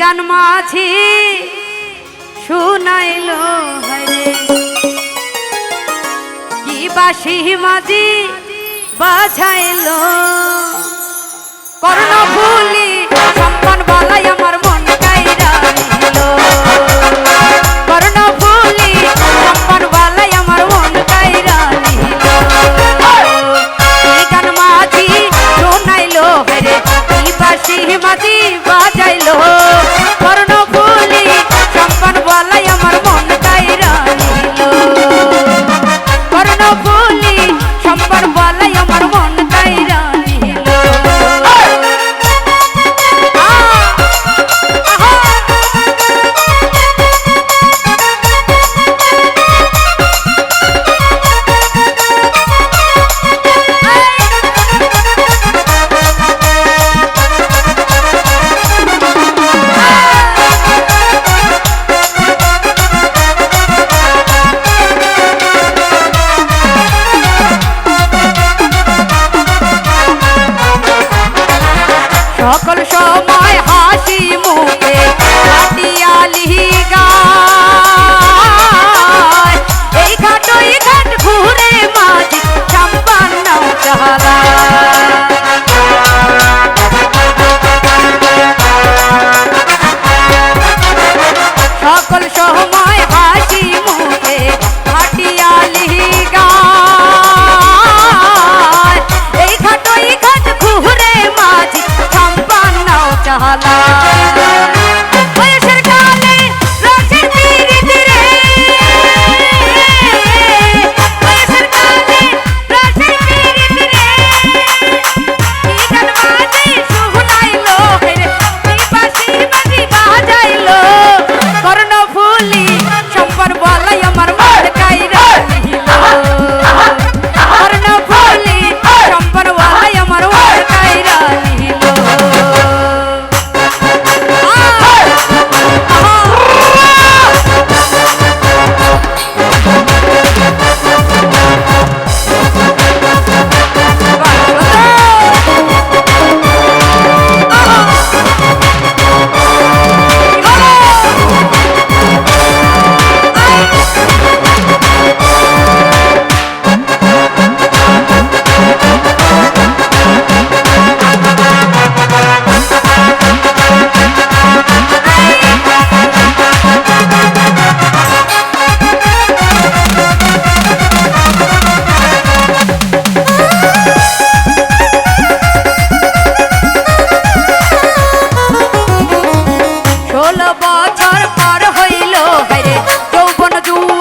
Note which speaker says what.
Speaker 1: গান মাঝি শুনাইল হরে। কি বাসি মাঝি বাছাইল কর্ণ ফুলি সময় হাসি মুখে হাটিয়ালি গায় এই ঘাটই ঘাট ঘুরে মাঝি সম্পান্ন চালা। বছর পার হইল হরে যৌবন জুয়া